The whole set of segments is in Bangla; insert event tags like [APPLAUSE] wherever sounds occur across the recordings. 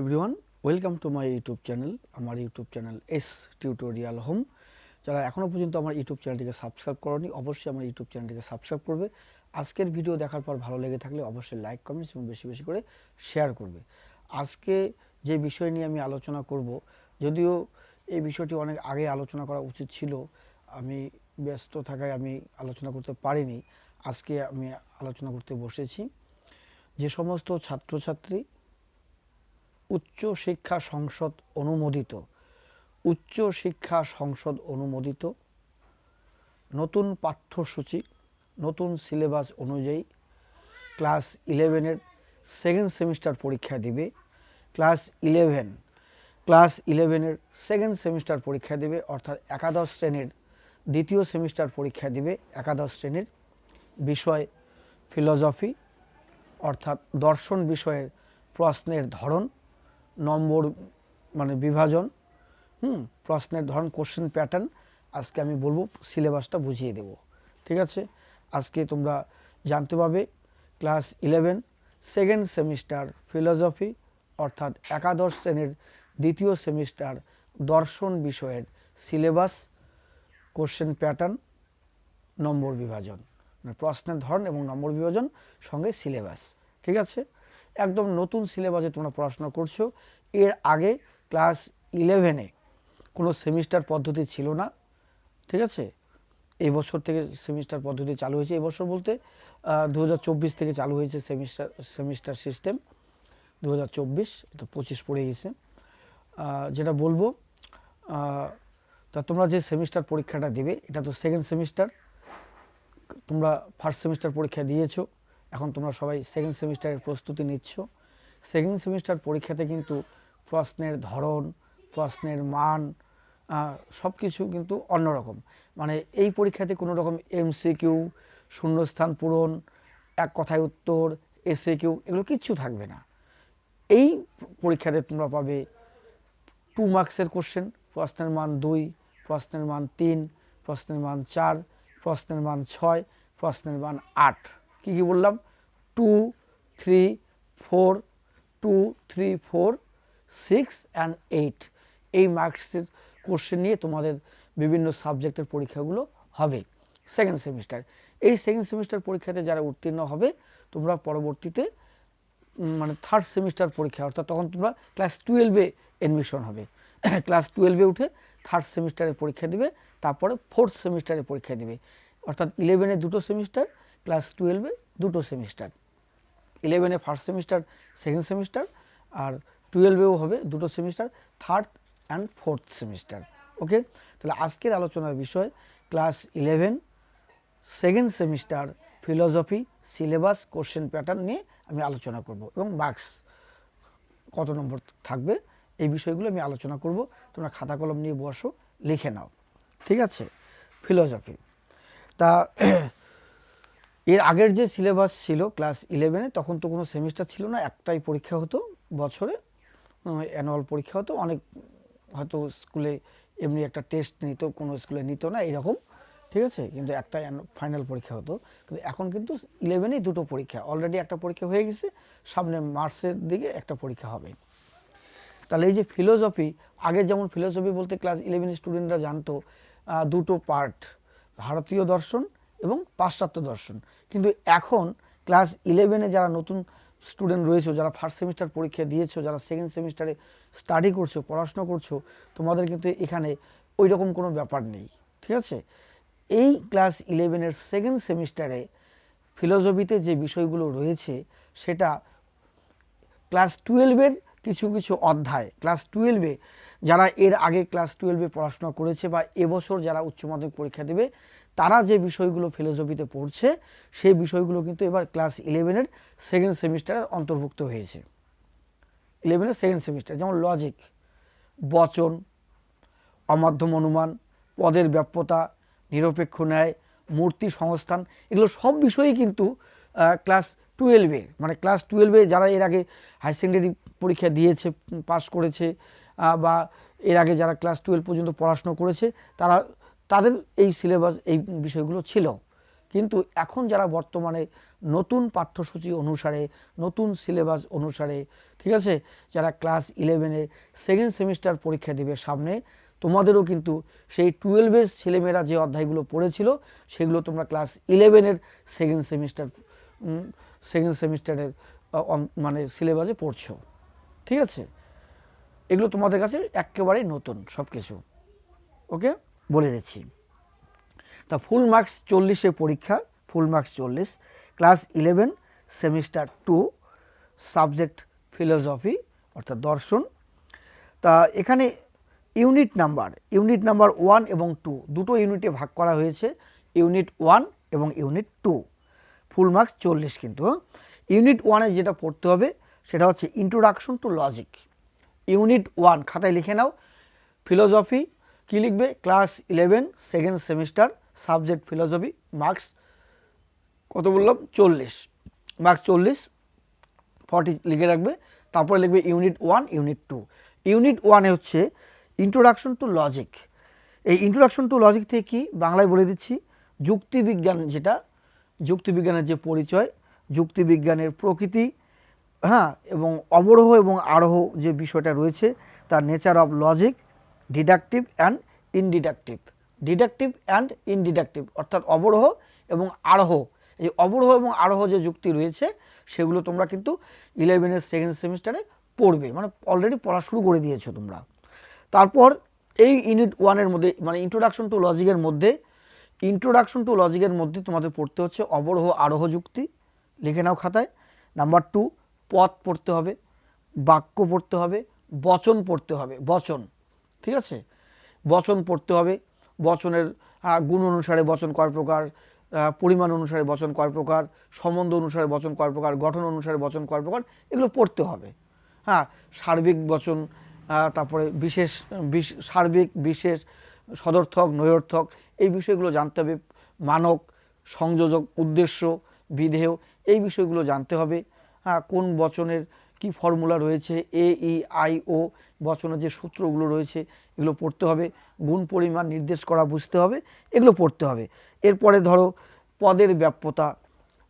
Everyone welcome to my YouTube channel আমার YouTube channel S tutorial home যারা এখনও পর্যন্ত আমার ইউটিউব চ্যানেলটিকে সাবস্ক্রাইব করনি, অবশ্যই আমার ইউটিউব চ্যানেলটিকে সাবস্ক্রাইব করবে। আজকের ভিডিও দেখার পর ভালো লেগে থাকলে অবশ্যই লাইক কমেন্টস এবং বেশি বেশি করে শেয়ার করবে। আজকে যে বিষয় নিয়ে আমি আলোচনা করব, যদিও এই বিষয়টি অনেক আগে আলোচনা করা উচিত ছিল, আমি ব্যস্ত থাকায় আমি আলোচনা করতে পারিনি। আজকে আমি আলোচনা করতে বসেছি। যে সমস্ত ছাত্রছাত্রী উচ্চ শিক্ষা সংসদ অনুমোদিত। উচ্চ শিক্ষা সংসদ অনুমোদিত। নতুন পাঠ্যসূচি, নতুন সিলেবাস অনুযায়ী ক্লাস ইলেভেনের সেকেন্ড সেমিস্টার পরীক্ষা দিবে। ক্লাস ইলেভেন, ক্লাস ইলেভেনের সেকেন্ড সেমিস্টার পরীক্ষা দেবে, অর্থাৎ একাদশ শ্রেণির দ্বিতীয় সেমিস্টার পরীক্ষা দিবে একাদশ শ্রেণির বিষয় ফিলসফি, অর্থাৎ দর্শন বিষয়ের প্রশ্নের ধরন। নম্বর মানে বিভাজন, হুম, প্রশ্নের ধরন কোশ্চেন প্যাটার্ন আজকে আমি বলব সিলেবাসটা বুঝিয়ে দেব। ঠিক আছে? আজকে তোমরা জানতে পারবে class eleven second semester philosophy অর্থাৎ একাদশ শ্রেণির দ্বিতীয় সেমিস্টার দর্শন বিষয়ের সিলেবাস কোশ্চেন প্যাটার্ন নম্বর বিভাজন। মানে প্রশ্নের ধরন এবং নম্বর বিভাজন সঙ্গে সিলেবাস ঠিক আছে? একদম নতুন সিলেবাসে তোমরা পড়াশোনা করছ। এর আগে ক্লাস ইলেভেনে কোনো সেমিস্টার পদ্ধতি ছিল না, ঠিক আছে? এই বছর থেকে সেমিস্টার পদ্ধতি চালু হয়েছে। এই বছর বলতে দু হাজার চব্বিশ থেকে চালু হয়েছে সেমিস্টার সেমিস্টার সিস্টেম দু হাজার চব্বিশ তো পঁচিশ পড়ে গেছে। যেটা বলব তা তোমরা যে সেমিস্টার পরীক্ষাটা দেবে, এটা তো সেকেন্ড সেমিস্টার তোমরা ফার্স্ট সেমিস্টার পরীক্ষা দিয়েছ। এখন তোমরা সবাই সেকেন্ড সেমিস্টারের প্রস্তুতি নিচ্ছ। সেকেন্ড সেমিস্টার পরীক্ষাতে কিন্তু প্রশ্নের ধরন, প্রশ্নের মান সব কিছু কিন্তু অন্যরকম। মানে এই পরীক্ষাতে কোনো রকম এমসিকিউ শূন্যস্থান পূরণ, এক কথায় উত্তর এসএ কিউ এগুলো কিচ্ছু থাকবে না। এই পরীক্ষাতে তোমরা পাবে টু মার্কসের কোশ্চেন প্রশ্নের মান দুই, প্রশ্নের মান তিন, প্রশ্নের মান চার, প্রশ্নের মান ছয়, প্রশ্নের মান আট। কী কী বললাম? Two three four two three four six and eight এই মার্কসের কোশ্চেন নিয়ে তোমাদের বিভিন্ন সাবজেক্টের পরীক্ষাগুলো হবে। সেকেন্ড সেমিস্টার এই সেকেন্ড সেমিস্টার পরীক্ষাতে যারা উত্তীর্ণ হবে, তোমরা পরবর্তীতে মানে থার্ড সেমিস্টার পরীক্ষা, অর্থাৎ তখন তোমরা ক্লাস টুয়েলভে এডমিশন হবে। [COUGHS] ক্লাস টুয়েলভে উঠে থার্ড সেমিস্টারে পরীক্ষা দিবে, তারপরে ফোর্থ সেমিস্টারে পরীক্ষা দিবে। অর্থাৎ ইলেভেনে দুটো সেমিস্টার ক্লাস টুয়েলভে দুটো সেমিস্টার। ইলেভেনে ফার্স্ট সেমিস্টার, সেকেন্ড সেমিস্টার, আর টুয়েলভেও হবে দুটো semester, third and fourth semester. Okay? তাহলে আজকের আলোচনার বিষয়, class eleven, second semester, philosophy, syllabus, question pattern নিয়ে আমি আলোচনা করব এবং মার্কস কত নম্বর থাকবে, এই বিষয়গুলো আমি আলোচনা করব। তোমরা খাতা কলম নিয়ে বসো, লিখে নাও। ঠিক আছে? ফিলোসফি। তা এর আগের যে সিলেবাস ছিল ক্লাস ইলেভেনে, তখন তো কোনো সেমিস্টার ছিল না, একটাই পরীক্ষা হতো বছরে অ্যানুয়াল পরীক্ষা হতো, অনেক হয়তো স্কুলে এমনি একটা টেস্ট নিত, কোনো স্কুলে নিত না, এরকম, ঠিক আছে? কিন্তু একটা ফাইনাল পরীক্ষা হতো। কিন্তু এখন কিন্তু ইলেভেনেই দুটো পরীক্ষা অলরেডি একটা পরীক্ষা হয়ে গেছে, সামনে মার্চের দিকে একটা পরীক্ষা হবে। তাহলে এই যে ফিলোসফি আগে যেমন ফিলোসফি বলতে ক্লাস ইলেভেন স্টুডেন্টরা জানতো দুটো পার্ট ভারতীয় দর্শন এবং পাশ্চাত্য দর্শন। কিন্তু এখন ক্লাস ইলেভেনে যারা নতুন স্টুডেন্ট রয়েছে, যারা ফার্স্ট সেমিস্টার পরীক্ষা দিয়েছ, যারা সেকেন্ড সেমিস্টারে স্টাডি করছ, পড়াশোনা করছ, তোমাদের কিন্তু এখানে ওই রকম কোনো ব্যাপার নেই, ঠিক আছে? এই ক্লাস ইলেভেনের সেকেন্ড সেমিস্টারে ফিলোসফিতে যে বিষয়গুলো রয়েছে, সেটা ক্লাস টুয়েলভের কিছু কিছু অধ্যায়, ক্লাস টুয়েলভে যারা এর আগে ক্লাস টুয়েলভে পড়াশোনা করেছে বা এবছর যারা উচ্চ মাধ্যমিক পরীক্ষা দেবে তারা যে বিষয়গুলো ফিলোসফিতে পড়ছে, সেই বিষয়গুলো কিন্তু এবার ক্লাস ইলেভেনের সেকেন্ড সেমিস্টারের অন্তর্ভুক্ত হয়েছে। ইলেভেনের সেকেন্ড সেমিস্টার যেমন লজিক বচন, অমাধ্যম অনুমান, পদের ব্যাপ্যতা, নিরপেক্ষ ন্যায়, মূর্তি সংস্থান, এগুলো সব বিষয়েই কিন্তু ক্লাস টুয়েলভে মানে ক্লাস টুয়েলভে যারা এর আগে হায়ার সেকেন্ডারি পরীক্ষা দিয়েছে পাস করেছে বা এর আগে যারা ক্লাস টুয়েলভ পর্যন্ত পড়াশুনো করেছে, তারা তাদের এই সিলেবাস এই বিষয়গুলো ছিল। কিন্তু এখন যারা বর্তমানে নতুন পাঠ্যসূচি অনুসারে, নতুন সিলেবাস অনুসারে, ঠিক আছে? যারা ক্লাস ইলেভেনে সেকেন্ড সেমিস্টার পরীক্ষা দেবে সামনে, তোমাদেরও কিন্তু সেই টুয়েলভের ছেলেমেয়েরা যে অধ্যায়গুলো পড়েছিল, সেগুলো তোমরা ক্লাস ইলেভেনের সেকেন্ড সেমিস্টার সেকেন্ড সেমিস্টারের মানে সিলেবাসে পড়ছো। ঠিক আছে? এগুলো তোমাদের কাছে একেবারেই নতুন সব কিছু ওকে বলে দিচ্ছি। তা ফুল মার্কস চল্লিশে পরীক্ষা ফুল মার্কস চল্লিশ। Class eleven semester two subject philosophy অর্থাৎ দর্শন। তা এখানে unit number unit number one এবং টু দুটো ইউনিটে ভাগ করা হয়েছে ইউনিট ওয়ান এবং ইউনিট টু ফুল মার্কস চল্লিশ কিন্তু ইউনিট ওয়ানে যেটা পড়তে হবে, সেটা হচ্ছে introduction to logic unit one খাতায় লিখে নাও ফিলোসফি কী লিখবে? Class eleven second semester subject philosophy marks কত বললাম? চল্লিশ। মার্কস চল্লিশ ফর্টি লিখে রাখবে। তারপরে লিখবে unit one unit two unit ওয়ানে হচ্ছে ইন্ট্রোডাকশন টু লজিক এই ইন্ট্রোডাকশন টু লজিক থেকে কি? বাংলায় বলে দিচ্ছি, যুক্তিবিজ্ঞান যেটা, যুক্তিবিজ্ঞানের যে পরিচয়, যুক্তিবিজ্ঞানের প্রকৃতি হ্যাঁ এবং অবরোহ এবং আরোহ যে বিষয়টা রয়েছে, তার nature of logic deductive and inductive. Deductive and inductive, অর্থাৎ অবরোহ এবং আরোহ। এই অবরোহ এবং আরোহ যে যুক্তি রয়েছে, সেগুলো তোমরা কিন্তু ইলেভেনের সেকেন্ড সেমিস্টারে পড়বে। মানে অলরেডি পড়া শুরু করে দিয়েছ তোমরা। তারপর এই ইউনিট ওয়ানের মধ্যে মানে ইন্ট্রোডাকশন টু লজিকের মধ্যে ইন্ট্রোডাকশন টু লজিকের মধ্যে তোমাদের পড়তে হচ্ছে অবরোহ, আরোহ যুক্তি। লিখে নাও খাতায়। নাম্বার টু পথ পড়তে হবে, বাক্য পড়তে হবে, বচন পড়তে হবে, বচন। ঠিক আছে? বচন পড়তে হবে। বচনের গুণ অনুসারে বচন কয় প্রকার? পরিমাণ অনুসারে বচন কয় প্রকার? সম্বন্ধ অনুসারে বচন কয় প্রকার? গঠন অনুসারে বচন কয় প্রকার? এগুলো পড়তে হবে। হ্যাঁ সার্বিক বচন তারপরে বিশেষ, বিশ- সার্বিক, বিশেষ, সদর্থক নৈর্থক এই বিষয়গুলো জানতে হবে। মানক, সংযোজক, উদ্দেশ্য, বিধেয়, এই বিষয়গুলো জানতে হবে। হ্যাঁ কোন বচনের কি ফর্মুলা রয়েছে? এ, ই, আই, ও বচনের যে সূত্রগুলো রয়েছে, এগুলো পড়তে হবে। গুণ পরিমাণ নির্দেশ করা বুঝতে হবে, এগুলো পড়তে হবে। এরপরে ধরো পদের ব্যাপ্যতা,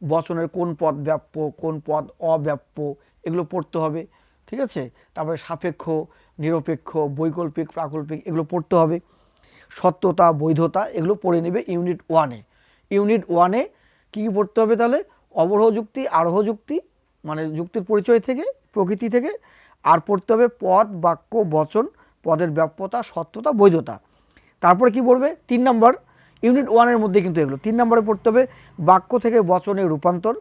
বচনের কোন পদ ব্যাপ্য, কোন পদ অব্যাপ্য, এগুলো পড়তে হবে, ঠিক আছে? তারপরে সাপেক্ষ, নিরপেক্ষ, বৈকল্পিক, প্রাকল্পিক, এগুলো পড়তে হবে। সত্যতা, বৈধতা, এগুলো পড়ে নেবে ইউনিট ওয়ানে। ইউনিট ওয়ানে কী কী পড়তে হবে তাহলে? অবরোহ যুক্তি আরোহ যুক্তি মানে যুক্তির পরিচয় থেকে, প্রকৃতি থেকে, আর পড়তে হবে পদ, বাক্য, বচন, পদের ব্যাপ্যতা, সত্যতা, বৈধতা। তারপরে কি পড়বে? তিন নম্বর, ইউনিট ওয়ানের মধ্যে কিন্তু এগুলো। তিন নম্বরে পড়তে হবে বাক্য থেকে বচনে রূপান্তর।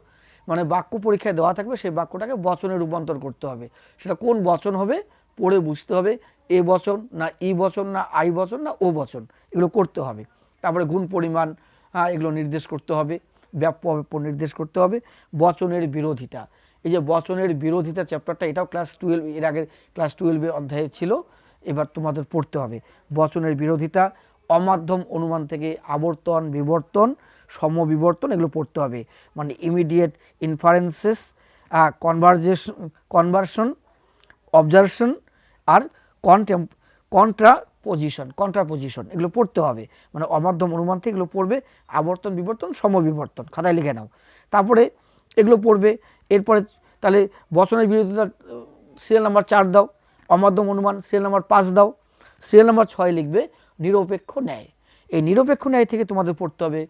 মানে বাক্য পরীক্ষায় দেওয়া থাকবে, সেই বাক্যটাকে বচনে রূপান্তর করতে হবে। সেটা কোন বচন হবে? পড়ে বুঝতে হবে, এ বচন না ই বচন না আই বচন না ও বচন। এগুলো করতে হবে। তারপরে গুণ পরিমাণ এগুলো নির্দেশ করতে হবে, ব্যাপ্য নির্দেশ করতে হবে, বচনের বিরোধিতা। এই যে বচনের বিরোধিতা চ্যাপ্টারটা এটাও ক্লাস টুয়েলভ এর আগের ক্লাস টুয়েলভের অধ্যায়ে ছিল। এবার তোমাদের পড়তে হবে। বচনের বিরোধিতা, অমাধ্যম অনুমান থেকে আবর্তন, বিবর্তন, সমবিবর্তন, এগুলো পড়তে হবে। মানে immediate inferences conversion conversion obversion আর কন্টেম কন্ট্রা পজিশন কন্ট্রা পজিশন এগুলো পড়তে হবে। মানে অমাধ্যম অনুমান থেকে এগুলো পড়বে, আবর্তন, বিবর্তন, সমবিবর্তন, খাতায় লিখে নাও। তারপরে এগুলো পড়বে এরপরে তাহলে বচনের বিরোধিতা সিরিয়াল নাম্বার চার দাও, অমাধ্যম অনুমান সিরিয়াল নাম্বার পাঁচ দাও সিরিয়াল নাম্বার ছয় লিখবে, নিরপেক্ষ ন্যায়। এই নিরপেক্ষ ন্যায় থেকে তোমাদের পড়তে হবে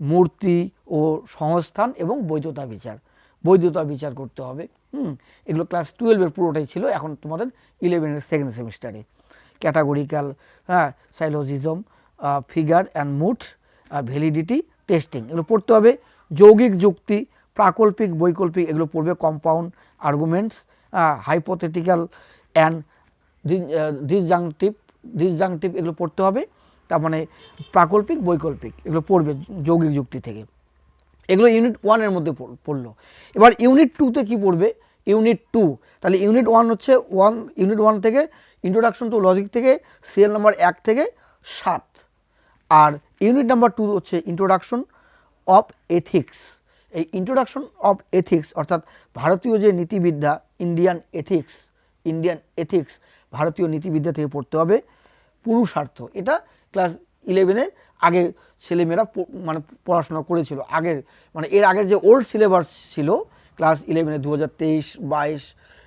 মূর্তি ও সংস্থান এবং বৈধতা বিচার। বৈধতা বিচার করতে হবে, হুম? এগুলো ক্লাস টুয়েলভের পুরোটাই ছিল, এখন তোমাদের ইলেভেনের সেকেন্ড সেমিস্টারে ক্যাটাগরিক্যাল হ্যাঁ syllogism figure and mood validity testing এগুলো পড়তে হবে যৌগিক যুক্তি প্রাকল্পিক, বৈকল্পিক এগুলো পড়বে compound arguments hypothetical and disjunctive disjunctive এগুলো পড়তে হবে। তার মানে প্রাকল্পিক, বৈকল্পিক এগুলো পড়বে যৌগিক যুক্তি থেকে। এগুলো ইউনিট ওয়ানের মধ্যে পড়- পড়ল। এবার ইউনিট টুতে কি পড়বে? ইউনিট টু তাহলে ইউনিট ওয়ান হচ্ছে ওয়ান ইউনিট ওয়ান থেকে ইন্ট্রোডাকশন টু লজিক থেকে সিরিয়াল নাম্বার এক থেকে সাত। আর ইউনিট নাম্বার টু হচ্ছে ইন্ট্রোডাকশন অফ এথিক্স এই ইন্ট্রোডাকশন অফ এথিক্স অর্থাৎ ভারতীয় যে নীতিবিদ্যা ইন্ডিয়ান এথিক্স ইন্ডিয়ান এথিক্স ভারতীয় নীতিবিদ্যা থেকে পড়তে হবে পুরুষার্থ। এটা ক্লাস ইলেভেনের আগের ছেলেমেয়েরা মানে পড়াশোনা করেছিল। আগের মানে এর আগের যে ওল্ড সিলেবাস ছিল ক্লাস ইলেভেনে দু হাজার তেইশ, বাইশ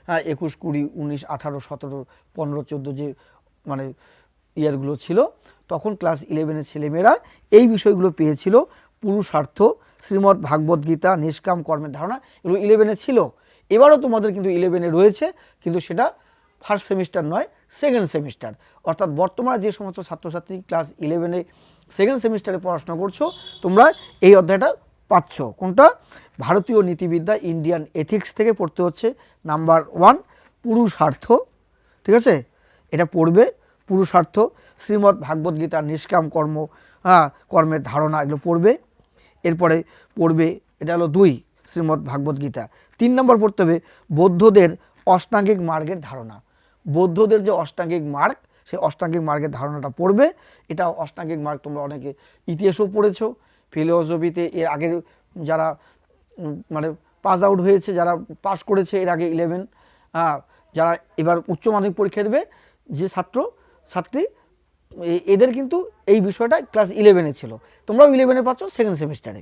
হ্যাঁ একুশ, কুড়ি, উনিশ, আঠারো, সতেরো, পনেরো, চোদ্দ যে মানে ইয়ারগুলো ছিল, তখন ক্লাস ইলেভেনের ছেলেমেয়েরা এই বিষয়গুলো পেয়েছিল পুরুষার্থ শ্রীমদ্ ভাগবত গীতা, নিষ্কাম কর্মের ধারণা এগুলো ইলেভেনে ছিল। এবারও তোমাদের কিন্তু ইলেভেনে রয়েছে, কিন্তু সেটা ফার্স্ট সেমিস্টার নয় সেকেন্ড সেমিস্টার অর্থাৎ বর্তমানে যে সমস্ত ছাত্রছাত্রী ক্লাস ইলেভেনে সেকেন্ড সেমিস্টারে পড়াশোনা করছ, তোমরা এই অধ্যায়টা পাচ্ছ। কোনটা? ভারতীয় নীতিবিদ্যা ইন্ডিয়ান এথিক্স থেকে পড়তে হচ্ছে নাম্বার ওয়ান পুরুষার্থ। ঠিক আছে? এটা পড়বে, পুরুষার্থ। শ্রীমদ্ ভাগবত গীতা, নিষ্কাম কর্ম হ্যাঁ কর্মের ধারণা এগুলো পড়বে। এরপরে পড়বে, এটা হলো দুই, শ্রীমদ্ ভাগবত গীতা। তিন নম্বর পড়তে হবে, বৌদ্ধদের অষ্টাঙ্গিক মার্গের ধারণা। বৌদ্ধদের যে অষ্টাঙ্গিক মার্গ, সেই অষ্টাঙ্গিক মার্গের ধারণাটা পড়বে। এটা অষ্টাঙ্গিক মার্গ তোমরা অনেকে ইতিহাসও পড়েছো। ফিলোসফিতে এর আগের যারা মানে পাস আউট হয়েছে, যারা পাস করেছে এর আগে ইলেভেন যারা এবার উচ্চ মাধ্যমিক পরীক্ষা দেবে, যে ছাত্র, ছাত্রী এদের কিন্তু এই বিষয়টা ক্লাস ইলেভেনে ছিল। তোমরাও ইলেভেনে পাচ্ছ সেকেন্ড সেমিস্টারে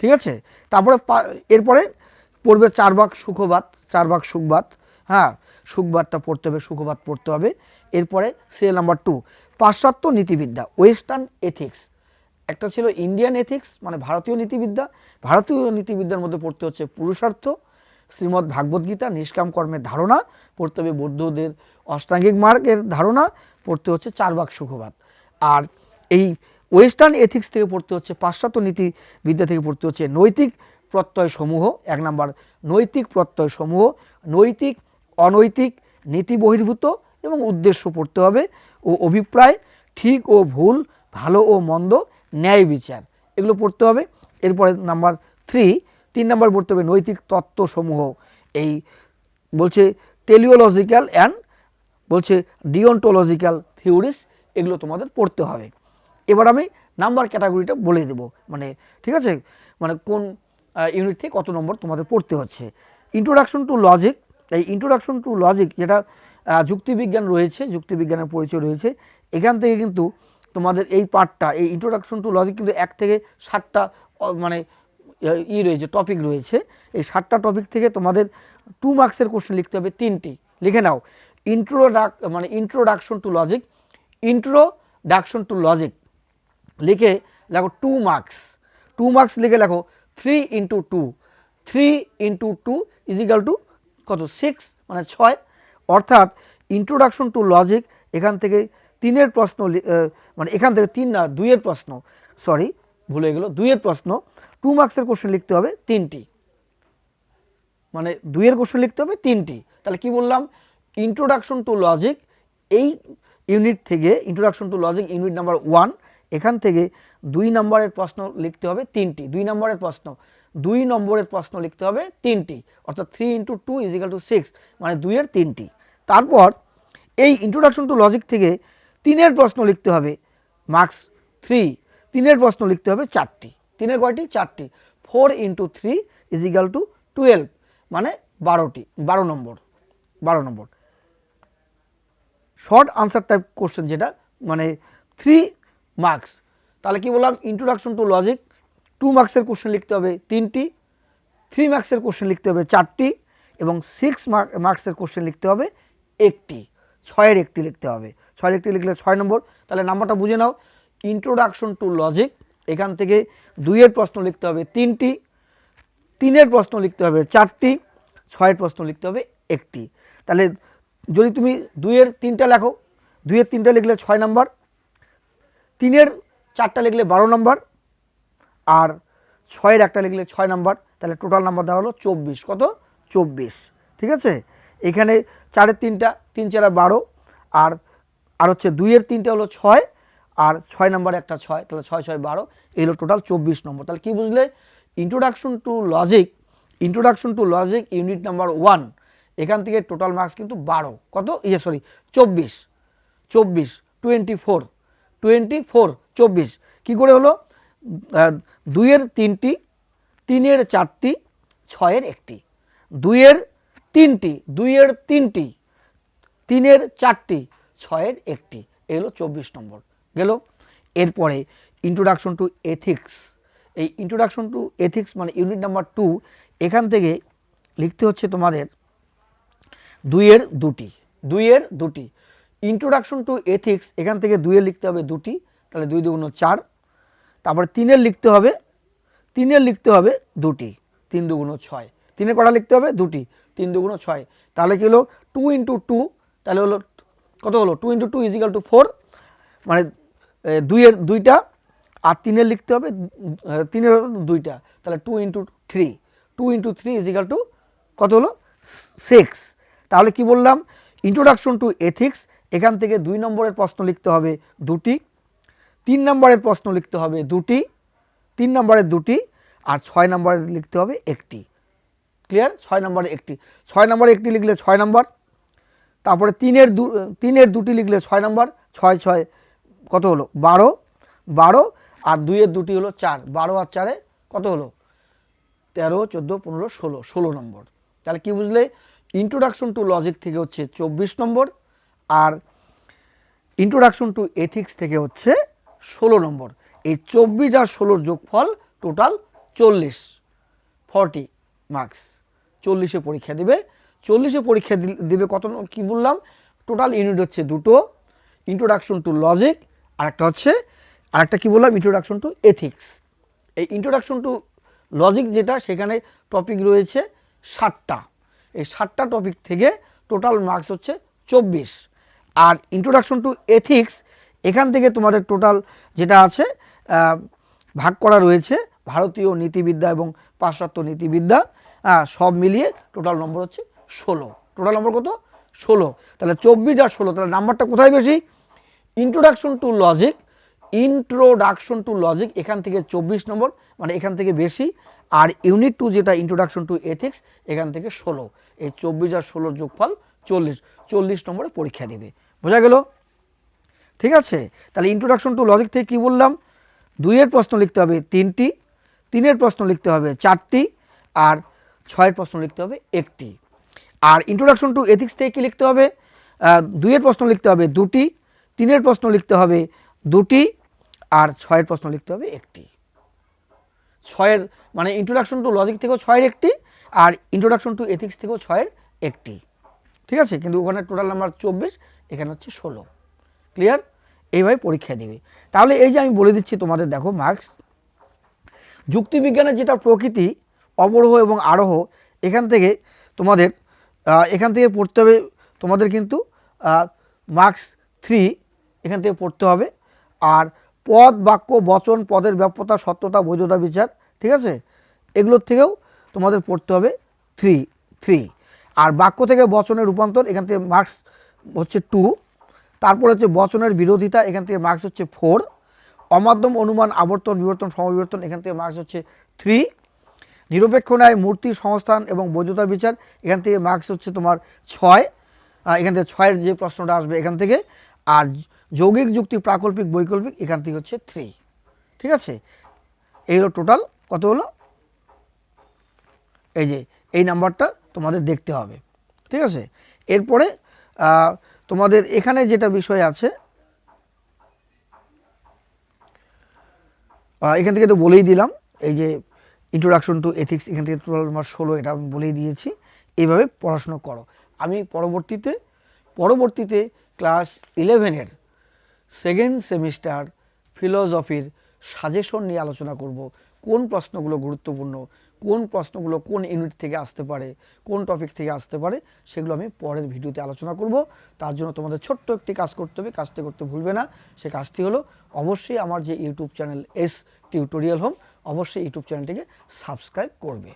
ঠিক আছে? তারপরে এরপরে পড়বে চার ভাগ সুখবাদ, চার ভাগ সুখবাদ। হ্যাঁ সুখবাদটা পড়তে হবে, সুখবাদ পড়তে হবে। এরপরে সে নাম্বার টু পাশ্চাত্য নীতিবিদ্যা ওয়েস্টার্ন এথিক্স একটা ছিল ইন্ডিয়ান এথিক্স মানে ভারতীয় নীতিবিদ্যা। ভারতীয় নীতিবিদ্যার মধ্যে পড়তে হচ্ছে পুরুষার্থ। শ্রীমদ্ ভাগবত গীতা, নিষ্কাম কর্মের ধারণা। পড়তে হবে বৌদ্ধদের অষ্টাঙ্গিক মার্গের ধারণা পড়তে হচ্ছে চার ভাগ সুখবাদ। আর এই ওয়েস্টার্ন এথিক্স থেকে পড়তে হচ্ছে পাশ্চাত্য নীতিবিদ্যা থেকে পড়তে হচ্ছে নৈতিক প্রত্যয় সমূহ, এক নাম্বার, নৈতিক প্রত্যয় সমূহ, নৈতিক, অনৈতিক, নীতি বহির্ভূত এবং উদ্দেশ্য পড়তে হবে ও অভিপ্রায়, ঠিক ও ভুল, ভালো ও মন্দ, ন্যায় বিচার, এগুলো পড়তে হবে। এরপরে নাম্বার থ্রি তিন নাম্বার পড়তে হবে নৈতিক তত্ত্বসমূহ এই বলছে টেলিওলজিক্যাল অ্যান্ড বলছে ডিওন্টোলজিক্যাল থিওরিস এগুলো তোমাদের পড়তে হবে। এবার আমি নাম্বার ক্যাটাগরিটা বলে দেব। মানে ঠিক আছে? মানে কোন ইউনিট থেকে কত নম্বর তোমাদের পড়তে হচ্ছে। ইন্ট্রোডাকশন টু লজিক এই ইন্ট্রোডাকশন টু লজিক যেটা যুক্তিবিজ্ঞান রয়েছে, যুক্তিবিজ্ঞানের পরিচয় রয়েছে, এখান থেকে কিন্তু তোমাদের এই পার্টটা এই ইন্ট্রোডাকশন টু লজিক কিন্তু এক থেকে ষাটটা মানে ই রয়েছে টপিক রয়েছে। এই ষাটটা টপিক থেকে তোমাদের টু মার্কসের কোশ্চেন লিখতে হবে, তিনটি। লিখে নাও। ইন্ট্রোডাক মানে introduction to logic introduction to logic লিখে লেখো টু মার্কস টু মার্কস লিখে লেখো three into two three into two equal to কত সিক্স মানে ছয়। অর্থাৎ ইন্ট্রোডাকশন টু লজিক এখান থেকে তিনের প্রশ্ন মানে এখান থেকে তিন না, দুইয়ের প্রশ্ন সরি ভুলে গেলো, দুইয়ের প্রশ্ন টু মার্কসের কোশ্চেন লিখতে হবে তিনটি। মানে দুইয়ের কোশ্চেন লিখতে হবে তিনটি। তাহলে কি বললাম? ইন্ট্রোডাকশন টু লজিক এই ইউনিট থেকে introduction to logic unit number one এখান থেকে দুই নম্বরের প্রশ্ন লিখতে হবে তিনটি। দুই নম্বরের প্রশ্ন, দুই নম্বরের প্রশ্ন লিখতে হবে তিনটি, অর্থাৎ three into two equal to six মানে দুইয়ের তিনটি। তারপর এই ইন্ট্রোডাকশন টু লজিক থেকে তিনের প্রশ্ন লিখতে হবে মার্কস থ্রি তিনের প্রশ্ন লিখতে হবে চারটি। তিনের কয়টি? চারটি। Four into three equal to twelve মানে বারোটি, বারো নম্বর বারো নম্বর। শর্ট আনসার টাইপ কোশ্চেন যেটা মানে থ্রি মার্কস তাহলে কি বললাম? ইন্ট্রোডাকশন টু লজিক টু মার্কসের কোশ্চেন লিখতে হবে তিনটি থ্রি মার্কসের কোশ্চেন লিখতে হবে চারটি, এবং সিক্স মার্কসের কোশ্চেন লিখতে হবে একটি। ছয়ের একটি লিখতে হবে। ছয়ের একটি লিখলে ছয় নম্বর। তাহলে নাম্বারটা বুঝে নাও। ইন্ট্রোডাকশন টু লজিক এখান থেকে দুইয়ের প্রশ্ন লিখতে হবে তিনটি, তিনের প্রশ্ন লিখতে হবে চারটি, ছয়ের প্রশ্ন লিখতে হবে একটি। তাহলে যদি তুমি দুইয়ের তিনটা লেখো, দুইয়ের তিনটা লিখলে ছয় নাম্বার, তিনের চারটা লিখলে বারো নাম্বার, আর ছয়ের একটা লিখলে ছয় নাম্বার, তাহলে টোটাল নাম্বার দাঁড়াল চব্বিশ। কত? চব্বিশ। ঠিক আছে? এখানে চারের তিনটা, তিন চারা বারো, আর আর হচ্ছে দুইয়ের তিনটা হলো ছয়, আর ছয় নাম্বার একটা ছয়, তাহলে ছয় ছয়, বারো, এই হলো টোটাল চব্বিশ নম্বর। তাহলে কি বুঝলে? Introduction to logic introduction to logic unit number one এখান থেকে টোটাল মার্কস কিন্তু বারো। কত? ইয়ে সরি চব্বিশ। চব্বিশ টোয়েন্টি ফোর টোয়েন্টি ফোর চব্বিশ। কী করে হলো? দুইয়ের তিনটি, তিনের চারটি, ছয়ের একটি। দুইয়ের তিনটি দুইয়ের তিনটি, তিনের চারটি, ছয়ের একটি। এই হলো চব্বিশ নম্বর। গেল? এরপরে ইন্ট্রোডাকশন টু এথিক্স এই ইন্ট্রোডাকশন টু এথিক্স মানে ইউনিট নাম্বার টু এখান থেকে লিখতে হচ্ছে তোমাদের দুইয়ের দুটি দুইয়ের দুটি। ইন্ট্রোডাকশন টু এথিক্স এখান থেকে দুইয়ের লিখতে হবে দুটি, তাহলে দুই দুগুণ চার। তারপরে তিনের লিখতে হবে, তিনের লিখতে হবে দুটি, তিন দুগুণ ছয়। তিনের কটা লিখতে হবে? দুটি, তিন দুগুণ ছয়। তাহলে কি হলো? টু ইন্টু টু তাহলে হলো কত হলো? Two into two equal to four মানে দুইয়ের দুইটা, আর তিনের লিখতে হবে, তিনের দুইটা। তাহলে two into three two into three equal to কত হলো? সিক্স তাহলে কি বললাম? ইন্ট্রোডাকশন টু এথিক্স এখান থেকে দুই নম্বরের প্রশ্ন লিখতে হবে দুটি, তিন নম্বরের প্রশ্ন লিখতে হবে দুটি, তিন নম্বরের দুটি, আর ছয় নম্বরের লিখতে হবে একটি। ক্লিয়ার ছয় নম্বরে একটি। ছয় নম্বরে একটি লিখলে ছয় নম্বর, তারপরে তিনের দু, তিনের দুটি লিখলে ছয় নম্বর, ছয় ছয়, কত হলো? বারো বারো, আর দুইয়ের দুটি হলো চার, বারো আর চারে কত হলো? তেরো, চোদ্দ, পনেরো, ষোলো ষোলো নম্বর। তাহলে কি বুঝলে? ইন্ট্রোডাকশন টু লজিক থেকে হচ্ছে চব্বিশ নম্বর আর ইন্ট্রোডাকশন টু এথিক্স থেকে হচ্ছে ষোলো নম্বর। এই চব্বিশ আর ষোলোর যোগফল টোটাল চল্লিশ ফর্টি মার্কস চল্লিশে পরীক্ষা দিবে। চল্লিশে পরীক্ষা দিবে কত কি বললাম? টোটাল ইউনিট হচ্ছে দুটো ইন্ট্রোডাকশন টু লজিক আর একটা হচ্ছে, আরেকটা কি বললাম? ইন্ট্রোডাকশন টু এথিক্স এই ইন্ট্রোডাকশন টু লজিক যেটা, সেখানে টপিক রয়েছে ষাটটা। এই সাতটা টপিক থেকে টোটাল মার্কস হচ্ছে চব্বিশ। আর ইন্ট্রোডাকশন টু এথিক্স এখান থেকে তোমাদের টোটাল যেটা আছে ভাগ করা রয়েছে ভারতীয় নীতিবিদ্যা এবং পাশ্চাত্য নীতিবিদ্যা। সব মিলিয়ে টোটাল নম্বর হচ্ছে ষোলো। টোটাল নম্বর কত? ষোলো। তাহলে চব্বিশ আর ষোলো, তাহলে নাম্বারটা কোথায় বেশি? Introduction to logic introduction to logic এখান থেকে চব্বিশ নম্বর মানে এখান থেকে বেশি। আর ইউনিট টু যেটা ইন্ট্রোডাকশন টু এথিক্স এখান থেকে ষোলো। এই চব্বিশ আর ষোলোর যোগফল চল্লিশ চল্লিশ নম্বরে পরীক্ষা দেবে বোঝা গেল? ঠিক আছে? তাহলে ইন্ট্রোডাকশন টু লজিক থেকে কী বললাম? দুইয়ের প্রশ্ন লিখতে হবে তিনটি, তিনের প্রশ্ন লিখতে হবে চারটি, আর ছয়ের প্রশ্ন লিখতে হবে একটি। আর ইন্ট্রোডাকশন টু এথিক্স থেকে কী লিখতে হবে? দুইয়ের প্রশ্ন লিখতে হবে দুটি, তিনের প্রশ্ন লিখতে হবে দুটি, আর ছয়ের প্রশ্ন লিখতে হবে একটি। ছয়ের মানে ইন্ট্রোডাকশন টু লজিক থেকেও ছয়ের একটি আর ইন্ট্রোডাকশন টু এথিক্স থেকেও ছয়ের একটি। ঠিক আছে? কিন্তু ওখানে টোটাল নাম্বার চব্বিশ, এখানে হচ্ছে ষোলো। ক্লিয়ার এইভাবে পরীক্ষা দেবে। তাহলে এই যে আমি বলে দিচ্ছি, তোমাদের দেখো মার্কস যুক্তিবিজ্ঞানের যেটা প্রকৃতি, অবরোহ এবং আরোহ, এখান থেকে তোমাদের এখান থেকে পড়তে হবে, তোমাদের কিন্তু মার্কস থ্রি এখান থেকে পড়তে হবে। আর পদ, বাক্য, বচন, পদের ব্যাপ্যতা, সত্যতা, বৈধতা, বিচার, ঠিক আছে? এগুলোর থেকেও তোমাদের পড়তে হবে থ্রি থ্রি আর বাক্য থেকে বচনের রূপান্তর, এখান থেকে মার্কস হচ্ছে টু তারপর হচ্ছে বচনের বিরোধিতা, এখান থেকে মার্কস হচ্ছে ফোর অমাধ্যম, অনুমান, আবর্তন, বিবর্তন, সমবিবর্তন, এখান থেকে মার্কস হচ্ছে থ্রি নিরপেক্ষ ন্যায়, মূর্তি, সংস্থান এবং বৈধতা বিচার, এখান থেকে মার্কস হচ্ছে তোমার ছয়। এখান থেকে ছয়ের যে প্রশ্নটা আসবে এখান থেকে। আর যৌগিক যুক্তি, প্রাকল্পিক, বৈকল্পিক, এখান থেকে হচ্ছে থ্রি ঠিক আছে? এই হলো টোটাল কত হলো? এই যে, এই নাম্বারটা তোমাদের দেখতে হবে, ঠিক আছে? এরপরে তোমাদের এখানে যেটা বিষয় আছে এখান থেকে তো বলেই দিলাম, এই যে ইন্ট্রোডাকশন টু এথিক্স এখান থেকে নাম্বার ষোলো, এটা আমি বলেই দিয়েছি, এইভাবে পড়াশোনা করো। আমি পরবর্তীতে পরবর্তীতে ক্লাস ইলেভেনের সেকেন্ড সেমিস্টার ফিলোসফির সাজেশন নিয়ে আলোচনা করব, কোন প্রশ্নগুলো গুরুত্বপূর্ণ কোন প্রশ্নগুলো কোন ইউনিট থেকে আসতে পারে, কোন টপিক থেকে আসতে পারে, সেগুলো আমি পরের ভিডিওতে আলোচনা করব। তার জন্য তোমাদের ছোট্ট একটি কাজ করতে হবে, কাজটি করতে ভুলবে না। সে কাজটি হলো, অবশ্যই আমার যে YouTube channel S tutorial home অবশ্যই ইউটিউব চ্যানেলটিকে সাবস্ক্রাইব করবে।